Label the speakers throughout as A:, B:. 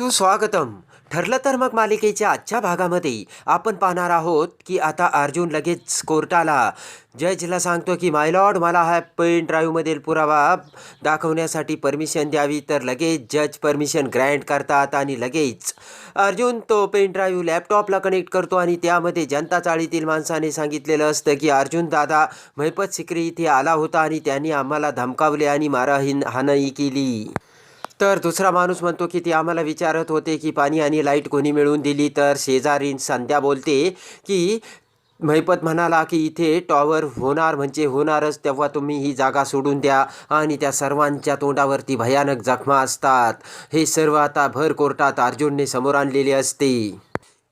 A: सुस्वागतम. ठरलं तर मग मालिकेच्या आजच्या भागामध्ये आपण पाहणार आहोत की आता अर्जुन लगेच कोर्टाला. जजला सांगतो की मायलॉर्ड मला हा पेन ड्राईव्हमधील पुरावा दाखवण्यासाठी परमिशन द्यावी. तर लगेच जज परमिशन ग्रँट करतात आणि लगेच अर्जुन तो पेन ड्राईव्ह लॅपटॉपला कनेक्ट करतो आणि त्यामध्ये जनता चाळीतील माणसाने सांगितलेलं असतं की अर्जुन दादा महिपत सिक्री इथे आला होता आणि त्यांनी आम्हाला धमकावले आणि माराही हानही केली. तर दुसरा माणूस म्हणतो की ते आम्हाला विचारत होते की पाणी आणि लाइट कोणी मिळवून दिली? तर शेजारी संध्या बोलते की महिपत म्हणाला की इथे टॉवर होणार म्हणजे होणारच तेव्हा तुम्ही ही जागा सोडून द्या आणि त्या सर्वांच्या तोंडावरती भयानक जखमा असतात. हे सर्व आता भर कोर्टात अर्जुनने समोर आणलेले असते.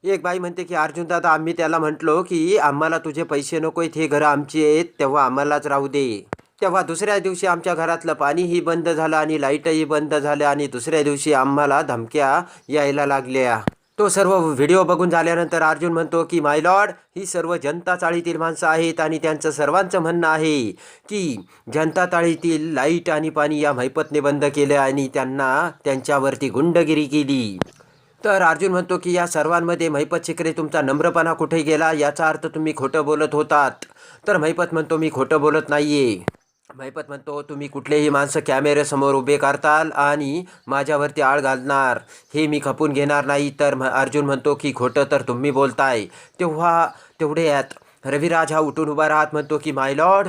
A: एक बाई म्हणते की अर्जुन दादा आम्ही त्याला म्हटलो की आम्हाला तुझे पैसे नको आहेत हे घरं आमची आहेत तेव्हा आम्हालाच राहू दे. तेव्हा दुसऱ्या दिवशी आमच्या घरातलं पाणीही बंद झालं आणि लाईटही बंद झालं आणि दुसऱ्या दिवशी आम्हाला धमक्या यायला लागल्या. तो सर्व व्हिडिओ बघून झाल्यानंतर अर्जुन म्हणतो की माय लॉर्ड ही सर्व जनता चाळीतील माणसं आहेत आणि त्यांचं सर्वांचं म्हणणं आहे की जनता चाळीतील लाइट आणि पाणी या महिपतने बंद केलं आणि त्यांना त्यांच्यावरती गुंडगिरी केली. तर अर्जुन म्हणतो की या सर्वांमध्ये महिपत शिकरे तुमचा नम्रपणा कुठे गेला? याचा अर्थ तुम्ही खोटं बोलत होतात. तर महिपत म्हणतो मी खोटं बोलत नाहीये. महिपत म्हणतो तुम्ही कुठलेही माणसं कॅमेऱ्यासमोर उभे करताल आणि माझ्यावरती आळ घालणार. हे मी खपून घेणार नाही. तर म- अर्जुन म्हणतो की खोटं तर तुम्ही बोलताय. तेव्हा तेवढे यात रविराज हा उठून उभा राहत म्हणतो की माय लॉर्ड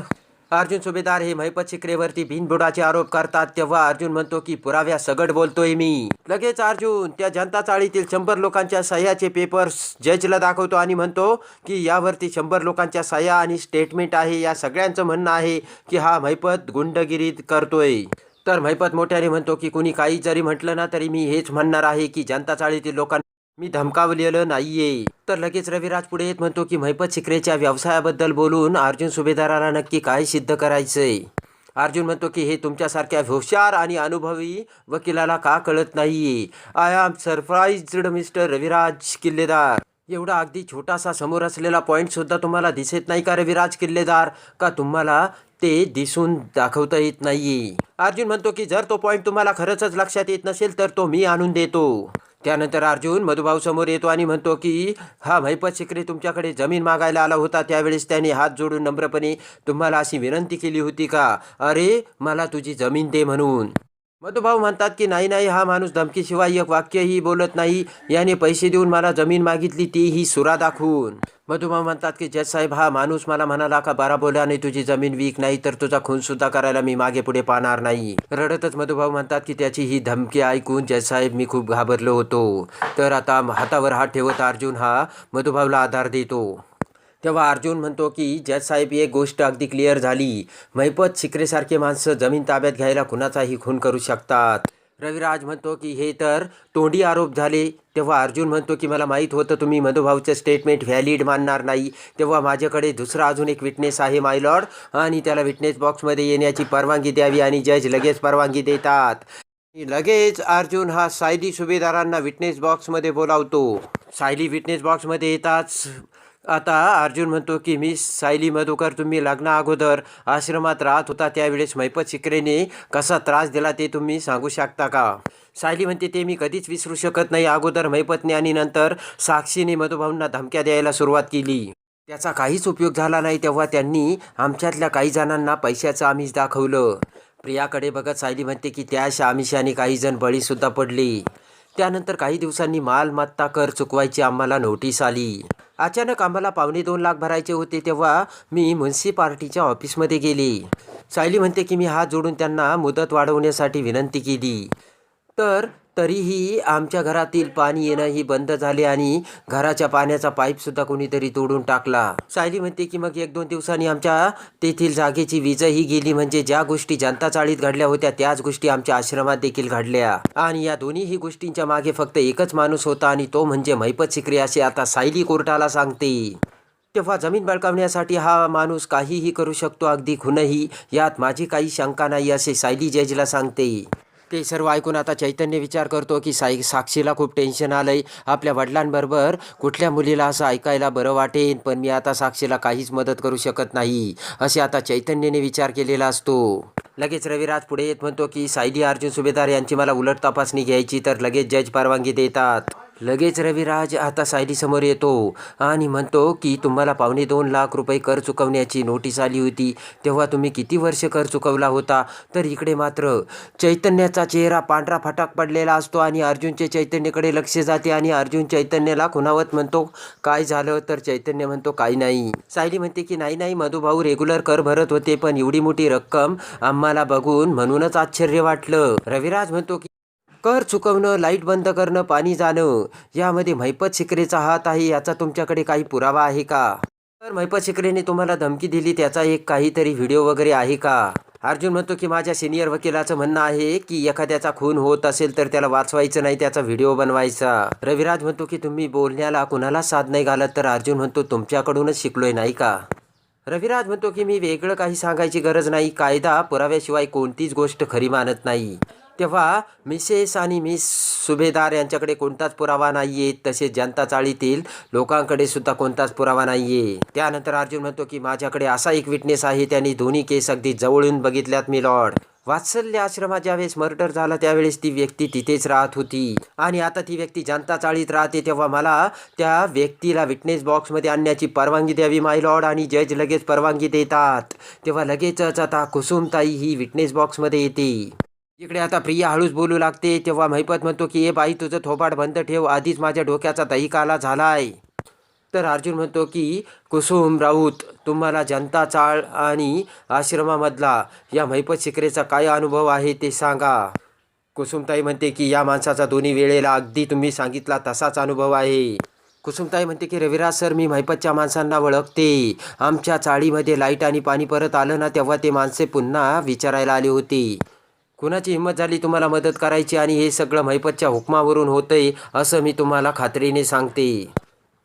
A: अर्जुन सुभेदार हे महिपत शिकरेवरती बिनबुडाचे आरोप करतात तेव्हा अर्जुन म्हणतो की पुराव्या सगड बोलतोय मी. लगेच अर्जुन त्या जनता चाळीतील शंभर लोकांच्या सह्याचे पेपर्स जजला दाखवतो आणि म्हणतो की यावरती शंभर लोकांच्या सह्या आणि स्टेटमेंट आहे. या सगळ्यांचं म्हणणं आहे की हा महिपत गुंडगिरी करतोय. तर महिपत मोठ्याने म्हणतो की कुणी काही जरी म्हटलं ना तरी मी हेच म्हणणार आहे की जनता चाळीतील लोकांना मी धमकावलेलं नाहीये. तर लगेच रविराज पुढे येत म्हणतो की महिपत शिकरेच्या व्यवसायाबद्दल बोलून अर्जुन सुभेदाराला नक्की काय सिद्ध करायचंय? अर्जुन म्हणतो की हे तुमच्यासारख्या हुशार आणि अनुभवी वकिलाला का कळत नाहीये? I'm surprised mister Raviraj Killedar. एवढा अगदी छोटासा समोर असलेला पॉईंट सुद्धा तुम्हाला दिसत नाही का रविराज किल्लेदार? का तुम्हाला ते दिसून दाखवता येत नाही अर्जुन म्हणतो की जर तो पॉईंट तुम्हाला खरंच लक्षात येत नसेल तर तो मी आणून देतो. त्यानंतर अर्जुन मधुभाऊ समोर येतो आणि म्हणतो की हा महिपत शिकरे तुमच्याकडे जमीन मागायला आला होता. त्यावेळेस त्याने हात जोडून नम्रपणे तुम्हाला अशी विनंती केली होती का? अरे मला तुझी जमीन दे म्हणून. मधुभाऊ म्हणतात की नाही नाही हा माणूस धमकीशिवाय एक वाक्यही बोलत नाही. याने पैसे देऊन मला जमीन मागितली तीही सुरा दाखवून. मधुभाऊ म्हणतात की जज साहेब हा माणूस मला म्हणाला का बारा बोल्याने तुझी जमीन वीक नाही तर तुझा खून सुद्धा करायला मी मागे पुढे पाहणार नाही. रडतच मधुभाऊ म्हणतात की त्याची ही धमकी ऐकून जज साहेब मी खूप घाबरलो होतो. तर आता हातावर हात ठेवत अर्जुन हा मधुभाऊला आधार देतो. तेव्हा अर्जुन म्हणतो की जज साहेब एक गोष्ट अगदी क्लिअर झाली. महिपत शिकरेसारखे माणसं जमीन ताब्यात घ्यायला कुणाचाही खून करू शकतात. रविराज म्हणतो की हे तर तोंडी आरोप झाले. तेव्हा अर्जुन म्हणतो की मला माहीत होतं तुम्ही मधुभाऊचं स्टेटमेंट व्हॅलिड मानणार नाही. तेव्हा माझ्याकडे दुसरा अजून एक विटनेस आहे माय लॉर्ड आणि त्याला विटनेस बॉक्समध्ये येण्याची परवानगी द्यावी आणि जज लगेच परवानगी देतात. लगेच अर्जुन हा सायली सुभेदारांना विटनेस बॉक्समध्ये बोलावतो. सायली विटनेस बॉक्समध्ये येताच आता अर्जुन म्हणतो की मी सायली मधुकर तुम्ही लग्ना अगोदर आश्रमात राहत होता त्यावेळेस मैपत शिकरेने कसा त्रास दिला ते तुम्ही सांगू शकता का? सायली म्हणते ते मी कधीच विसरू शकत नाही. अगोदर मैपतने आणि नंतर साक्षीने मधुभाऊंना धमक्या द्यायला सुरुवात केली. त्याचा काहीच उपयोग झाला नाही. तेव्हा त्यांनी आमच्यातल्या काही जणांना पैशाचं आमिष दाखवलं. प्रियाकडे बघत सायली म्हणते की त्या आमिषाने काही जण बळीसुद्धा पडली. त्यानंतर काही दिवसांनी मालमत्ता कर चुकवायची आम्हाला नोटीस आली. अचानक आम्हाला पावणे दोन लाख भरायचे होते तेव्हा मी म्युन्सिपाल्टीच्या ऑफिसमध्ये गेले. सायली म्हणते की मी हात जोडून त्यांना मुदत वाढवण्यासाठी विनंती केली. तर तरीही आमच्या घरातील पाणी येणंही बंद झाले आणि घराच्या पाण्याचा पाईपसुद्धा कोणीतरी तोडून टाकला. सायली म्हणते की मग एक दोन दिवसांनी आमच्या तेथील जागेची वीजही गेली. म्हणजे ज्या गोष्टी जनता चाळीत घडल्या होत्या त्याच गोष्टी आमच्या आश्रमात देखील घडल्या. आणि या दोन्हीही गोष्टींच्या मागे फक्त एकच माणूस होता आणि तो म्हणजे महिपत शिकरे असे आता सायली कोर्टाला सांगते. तेव्हा जमीन बळकावण्यासाठी हा माणूस काहीही करू शकतो अगदी खुनही यात माझी काही शंका नाही असे सायली जजला सांगते. ते सर्व ऐकून आता चैतन्य विचार करतो की साई साक्षीला खूप टेन्शन आलं आहे आपल्या वडिलांबरोबर कुठल्या मुलीला असं ऐकायला बरं वाटेन? पण मी आता साक्षीला काहीच मदत करू शकत नाही. असे आता चैतन्याने विचार केलेला असतो. लगेच रविराज पुढे येत म्हणतो की सायली अर्जुन सुभेदार यांची मला उलट तपासणी घ्यायची तर लगेच जज परवानगी देतात. लगेच रविराज आता सायलीसमोर येतो आणि म्हणतो की तुम्हाला पावणे दोन लाख रुपये कर चुकवण्याची नोटीस आली होती. तेव्हा तुम्ही किती वर्ष कर चुकवला होता? तर इकडे मात्र चैतन्याचा चेहरा पांढरा फटाक पडलेला असतो आणि अर्जुनचे चैतन्यकडे लक्ष जाते आणि अर्जुन चैतन्याला खुणावत म्हणतो काय झालं? तर चैतन्य म्हणतो काही नाही. सायली म्हणते की नाही नाही मधुभाऊ रेग्युलर कर भरत होते पण एवढी मोठी रक्कम आम्हाला बघून म्हणूनच आश्चर्य वाटलं. रविराज म्हणतो की कर चुकवणं लाइट बंद करणं पाणी जाणं यामध्ये महिपत शिकरेचा हात आहे याचा तुमच्याकडे काही पुरावा आहे का? तर महिपत शिकरेने तुम्हाला धमकी दिली त्याचा एक काहीतरी व्हिडिओ वगैरे आहे का? अर्जुन म्हणतो की माझ्या सिनियर वकिलाचं म्हणणं आहे की एखाद्याचा खून होत असेल तर त्याला वाचवायचं नाही त्याचा व्हिडिओ बनवायचा. रविराज म्हणतो की तुम्ही बोलण्याला कुणाला साथ नाही घालत तर अर्जुन म्हणतो तुमच्याकडूनच शिकलोय नाही का? रविराज म्हणतो की मी वेगळं काही सांगायची गरज नाही कायदा पुराव्याशिवाय कोणतीच गोष्ट खरी मानत नाही. तेव्हा मिसेस आणि मिस सुभेदार यांच्याकडे कोणताच पुरावा नाही आहे तसेच जनता चाळीतील लोकांकडे सुद्धा कोणताच पुरावा नाही आहे त्यानंतर अर्जुन म्हणतो की माझ्याकडे असा एक विटनेस आहे त्यांनी दोन्ही केस अगदी जवळून बघितल्यात मी लॉर्ड. वात्सल्य आश्रमात ज्यावेळेस मर्डर झाला त्यावेळेस ती व्यक्ती तिथेच राहत होती. आणि आता ती व्यक्ती जनता चाळीत राहते तेव्हा मला त्या व्यक्तीला विटनेस बॉक्समध्ये आणण्याची परवानगी द्यावी माय लॉर्ड आणि जज लगेच परवानगी देतात. तेव्हा लगेचच आता कुसुमताई ही विटनेस बॉक्समध्ये येते. इकडे आता प्रिया हळूच बोलू लागते. तेव्हा महिपत म्हणतो की ए बाई तुझं थोबाड बंद ठेव. आधीच माझ्या डोक्याचा दहीकाला आहे तर अर्जुन म्हणतो की कुसुम राऊत तुम्हाला जनता चाळ आणि आश्रमामधला या महिपत शिकरेचा काय अनुभव आहे ते सांगा. कुसुमताई म्हणते की या माणसाचा दोन्ही वेळेला अगदी तुम्ही सांगितला तसाच अनुभव आहे. कुसुमताई म्हणते की रविराज सर मी महिपतच्या माणसांना ओळखते. आमच्या चाळीमध्ये लाइट आणि पाणी परत आलं ना तेव्हा ते माणसे पुन्हा विचारायला आले होते. कुणाची हिंमत झाली तुम्हाला मदत करायची आणि हे सगळं महिपतच्या हुकमावरून होतंय असं मी तुम्हाला खात्रीने सांगते.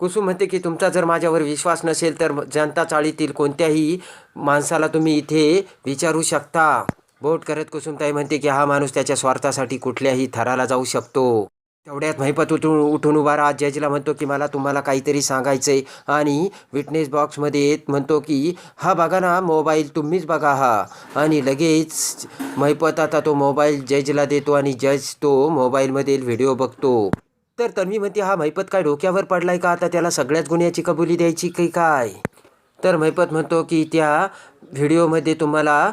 A: कुसुम म्हणते की तुमचा जर माझ्यावर विश्वास नसेल तर जनता चाळीतील कोणत्याही माणसाला तुम्ही इथे विचारू शकता. बोट करत कुसुमताई म्हणते की हा माणूस त्याच्या स्वार्थासाठी कुठल्याही थराला जाऊ शकतो. तेवढ्यात महिपत उठून उठून उभा राहत जजला म्हणतो की मला तुम्हाला काहीतरी सांगायचं आहे आणि विटनेस बॉक्समध्ये येत म्हणतो की हा बघा ना मोबाईल तुम्हीच बघा हा. आणि लगेच महिपत आता तो मोबाईल जजला देतो आणि जज तो मोबाईलमधील व्हिडिओ बघतो. तर तन्वी म्हणते हा महिपत काय डोक्यावर पडलाय का? आता त्याला सगळ्याच गुन्ह्याची कबुली द्यायची की काय? तर महिपत म्हणतो की त्या व्हिडिओमध्ये तुम्हाला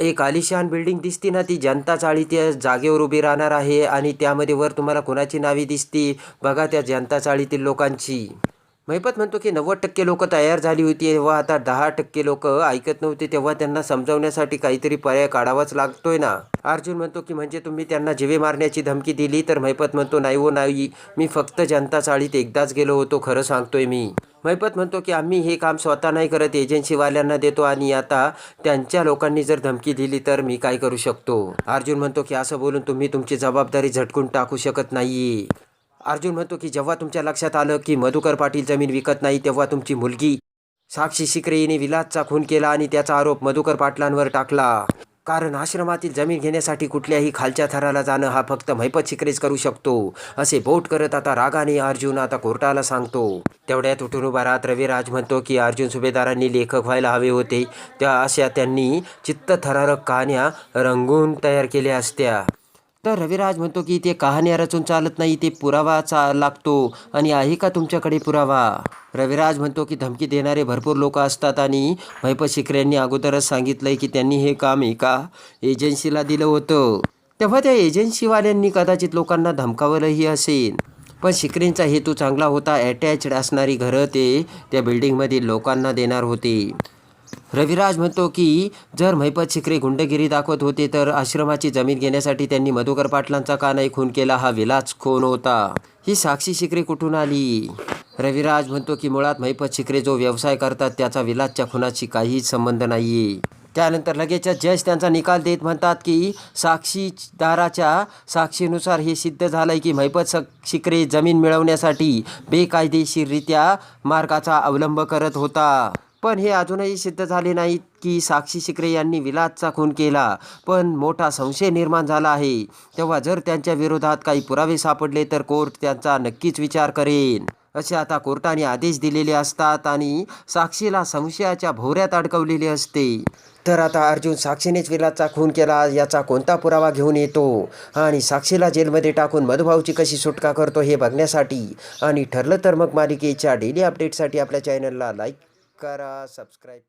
A: एक आलिशान बिल्डिंग दिसती ना ती जनता चाळी त्या जागेवर उभी राहणार आहे आणि त्यामध्ये वर तुम्हाला कोणाची नावे दिसती? बघा त्या जनता चाळीतील लोकांची. महिपत म्हणतो की नव्वद टक्के लोक तयार झाली होती तेव्हा आता दहा टक्के लोक ऐकत नव्हते तेव्हा त्यांना समजावण्यासाठी काहीतरी पर्याय काढावाच लागतोय ना. अर्जुन म्हणतो की म्हणजे तुम्ही त्यांना जिवे मारण्याची धमकी दिली तर महिपत म्हणतो नाही हो नाही. मी फक्त जनता चाळीत एकदाच गेलो होतो खरं सांगतोय मी. महिपत म्हणतो की आम्ही हे काम स्वतः नाही करत एजन्सीवाल्यांना देतो आणि आता त्यांच्या लोकांनी जर धमकी दिली तर मी काय करू शकतो? अर्जुन म्हणतो की असं बोलून तुम्ही तुमची जबाबदारी झटकून टाकू शकत नाही अर्जुन म्हणतो की जेव्हा तुमच्या लक्षात आलं की मधुकर पाटील जमीन विकत नाही तेव्हा तुमची मुलगी साक्षी शिकरे हिने विलासचा खून केला आणि त्याचा आरोप मधुकर पाटलांवर टाकला. कारण आश्रमातील जमीन घेण्यासाठी कुठल्याही खालच्या थराला जाणं हा फक्त महिपत शिकरेच करू शकतो असे बोट करत आता रागाने अर्जुन आता कोर्टाला सांगतो. तेवढ्यात उठून उभा राहत रविराज म्हणतो की अर्जुन सुभेदारांनी लेखक व्हायला हवे होते. त्या अशा त्यांनी चित्तथरारक कहाण्या रंगून तयार केल्या असत्या. तर रविराज म्हणतो की ते कहाण्या रचून चालत नाही ते पुरावा चा लागतो. आणि आहे का तुमच्याकडे पुरावा? रविराज म्हणतो की धमकी देणारे भरपूर लोक असतात आणि भैप शिकऱ्यांनी अगोदरच सांगितलंय की त्यांनी हे काम एका एजन्सीला दिलं होतं. तेव्हा त्या एजन्सीवाल्यांनी कदाचित लोकांना धमकावलंही असेल. पण शिकरेंचा हेतू चांगला होता अटॅच्ड असणारी घरं ते त्या बिल्डिंगमधील लोकांना देणार होते. रविराज म्हणतो की जर महिपत शिकरे गुंडगिरी दाखवत होते तर आश्रमाची जमीन घेण्यासाठी त्यांनी मधुकर पाटलांचा का नाही खून केला हा विलाच खून होता. ही साक्षी शिकरे कुठून आली? रविराज म्हणतो की मुळात महिपत शिकरे जो व्यवसाय करतात त्याचा विलासच्या खुनाशी काहीच संबंध नाही त्यानंतर लगेचच जज त्यांचा निकाल देत म्हणतात की साक्षीदाराच्या साक्षीनुसार हे सिद्ध झालं आहे की महिपत स शिकरे जमीन मिळवण्यासाठी बेकायदेशीररित्या मार्गाचा अवलंब करत होता. पण हे अजूनही सिद्ध झाले नाहीत की साक्षी शिकरे यांनी विलासचा खून केला. पण मोठा संशय निर्माण झाला आहे. तेव्हा जर त्यांच्या विरोधात काही पुरावे सापडले तर कोर्ट त्यांचा नक्कीच विचार करेन. असे आता कोर्टाने आदेश दिलेले असतात आणि साक्षीला संशयाच्या भोवऱ्यात अडकवलेले असते. तर आता अर्जुन साक्षीनेच विलासचा खून केला याचा कोणता पुरावा घेऊन येतो? आणि साक्षीला जेलमध्ये टाकून मधुभाऊची कशी सुटका करतो हे बघण्यासाठी आणि ठरलं तर मग मालिकेच्या डेली अपडेटसाठी आपल्या चॅनलला लाईक करा सबस्क्राईब